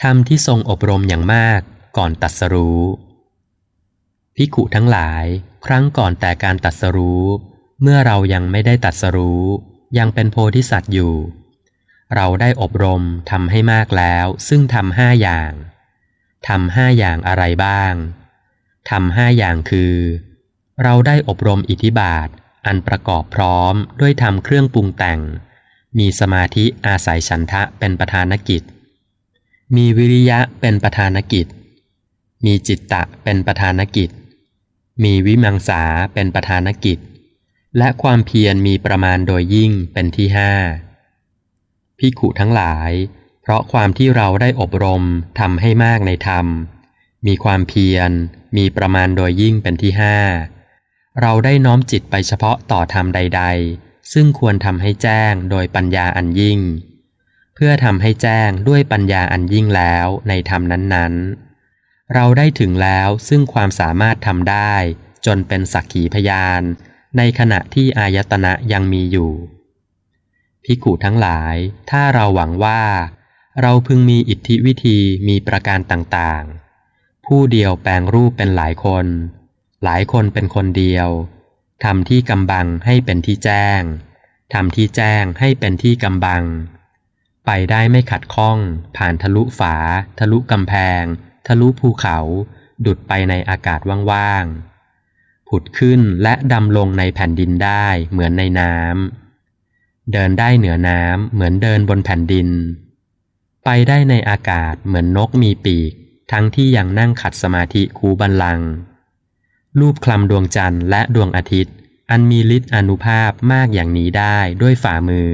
ธรรมที่ทรงอบรมอย่างมากก่อนตรัสรู้พิกุทั้งหลาย ครั้งก่อนแต่การตรัสรู้ เมื่อเรายังไม่ได้ตรัสรู้ ยังเป็นโพธิสัตว์อยู่ เราได้อบรมทำให้มากแล้ว ซึ่งทำห้าอย่างทำห้าอย่างอะไรบ้างทำห้าอย่างคือ เราได้อบรมอิทธิบาท อันประกอบพร้อมด้วยทำเครื่องปรุงแต่ง มีสมาธิอาศัยฉันทะเป็นประธานกิจ มีวิริยะเป็นประธานกิจ มีจิตตะเป็นประธานกิจ มีวิมังสาเป็นประธานกิจ และความเพียรมีประมาณโดยยิ่งเป็นที่ห้าพิขุทั้งหลาย เพราะความที่เราได้อบรมทำให้มากในธรรม มีความเพียร มีประมาณโดยยิ่งเป็นที่ห้าเราได้น้อมจิตไปเฉพาะต่อธรรมใด ๆ ซึ่งควรทำให้แจ้งโดยปัญญาอันยิ่ง เพื่อทำให้แจ้งด้วยปัญญาอันยิ่งแล้วในธรรมนั้นๆ เราได้ถึงแล้วซึ่งความสามารถทำได้ จนเป็นสักขีพยาน ในขณะที่อายตนะยังมีอยู่พิกุทั้งหลาย ถ้าเราหวังว่า เราพึงมีอิทธิวิธีมีประการต่างๆ ผู้เดียวแปลงรูปเป็นหลายคน หลายคนเป็นคนเดียวทำที่กำบังให้เป็นที่แจ้งทำที่แจ้งให้เป็นที่กำบัง ไปได้ไม่ขัดข้อง ผ่านทะลุฝา ทะลุกำแพง ทะลุภูเขา ดุดไปในอากาศว่างๆ ผุดขึ้นและดำลงในแผ่นดินได้เหมือนในน้ำ เดินได้เหนือน้ำเหมือนเดินบนแผ่นดิน ไปได้ในอากาศเหมือนนกมีปีก ทั้งที่ยังนั่งขัดสมาธิคูบันลัง รูปคลำดวงจันทร์และดวงอาทิตย์ อันมีฤทธิ์อนุภาพมากอย่างนี้ได้ด้วยฝ่ามือ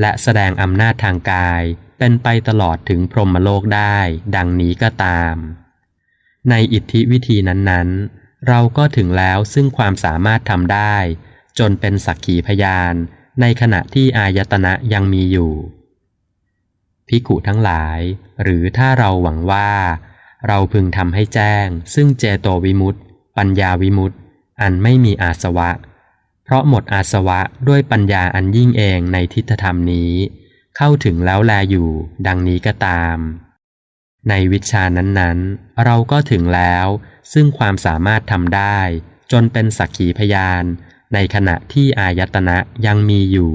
และแสดงอำนาจทางกาย เป็นไปตลอดถึงพรหมโลกได้ ดังนี้ก็ตาม ในอิทธิวิธีนั้นๆ เราก็ถึงแล้วซึ่งความสามารถทำได้ จนเป็นสักขีพยาน ในขณะที่อายตนะยังมีอยู่พิกุทั้งหลาย หรือถ้าเราหวังว่า เราพึงทำให้แจ้ง ซึ่งเจโตวิมุตติปัญญาวิมุตติอันไม่มีอาสวะ เพราะหมดอาสวะด้วยปัญญาอันยิ่งเองในทิฏฐธรรมนี้ เข้าถึงแล้วแลอยู่ ดังนี้ก็ตาม ในวิชานั้นๆ เราก็ถึงแล้ว ซึ่งความสามารถทำได้ จนเป็นสักขีพยาน ในขณะที่อายตนะยังมีอยู่